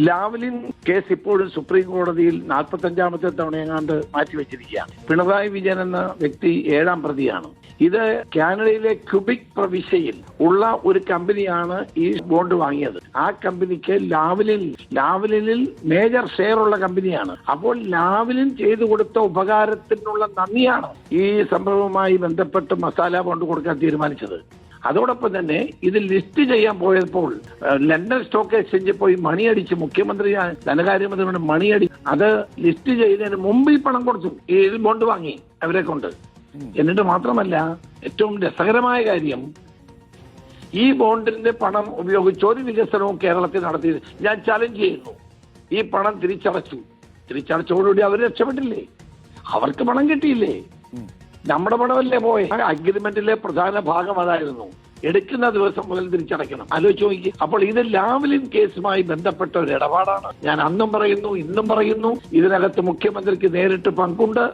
Lavalin case ഇപ്പോഴും supreme കോടതിയിൽ നാൽപ്പത്തഞ്ചാമത്തെ തവണയെങ്ങാണ്ട് മാറ്റിവെച്ചിരിക്കുകയാണ്. പിണറായി വിജയൻ എന്ന വ്യക്തി ഏഴാം പ്രതിയാണ്. ഇത് കാനഡയിലെ ക്യൂബിക് പ്രവിശ്യയിൽ ഉള്ള ഒരു കമ്പനിയാണ് ഈ ബോണ്ട് വാങ്ങിയത്. ആ കമ്പനിക്ക് ലാവലിൻ ലാവലിനിൽ മേജർ ഷെയർ ഉള്ള കമ്പനിയാണ്. അപ്പോൾ ലാവലിൻ ചെയ്തു കൊടുത്ത ഉപകാരത്തിനുള്ള നന്ദിയാണ് ഈ സംഭവവുമായി ബന്ധപ്പെട്ട് മസാല ബോണ്ട് കൊടുക്കാൻ തീരുമാനിച്ചത്. അതോടൊപ്പം തന്നെ ഇത് ലിസ്റ്റ് ചെയ്യാൻ പോയപ്പോൾ ലണ്ടൻ സ്റ്റോക്ക് എക്സ്ചേഞ്ചിൽ പോയി മണിയടിച്ച് മുഖ്യമന്ത്രി ധനകാര്യമന്ത്രിയോട് മണിയടി അത് ലിസ്റ്റ് ചെയ്തതിന് മുമ്പ് ഈ പണം കൊടുത്തു. ഈ ബോണ്ട് വാങ്ങി അവരെ കൊണ്ട്. എന്നിട്ട് മാത്രമല്ല ഏറ്റവും രസകരമായ കാര്യം ഈ ബോണ്ടിന്റെ പണം ഉപയോഗിച്ച് ഒരു വികസനവും കേരളത്തിൽ നടത്തി ഞാൻ ചലഞ്ച് ചെയ്യുന്നു. ഈ പണം തിരിച്ചടച്ചു. തിരിച്ചടച്ചോടുകൂടി അവർ രക്ഷപ്പെട്ടില്ലേ? അവർക്ക് പണം കിട്ടിയില്ലേ? നമ്മുടെ പണമല്ലേ പോയി? അഗ്രിമെന്റിലെ പ്രധാന ഭാഗം അതായിരുന്നു. എടുക്കുന്ന ദിവസം മുതൽ തിരിച്ചടയ്ക്കണം. ആലോചിച്ച് നോക്കി അപ്പോൾ ഇത് ലാവലിൻ കേസുമായി ബന്ധപ്പെട്ട ഒരു ഇടപാടാണ്. ഞാൻ അന്നും പറയുന്നു ഇന്നും പറയുന്നു. ഇതിനകത്ത് മുഖ്യമന്ത്രിക്ക് നേരിട്ട് പങ്കുണ്ട്.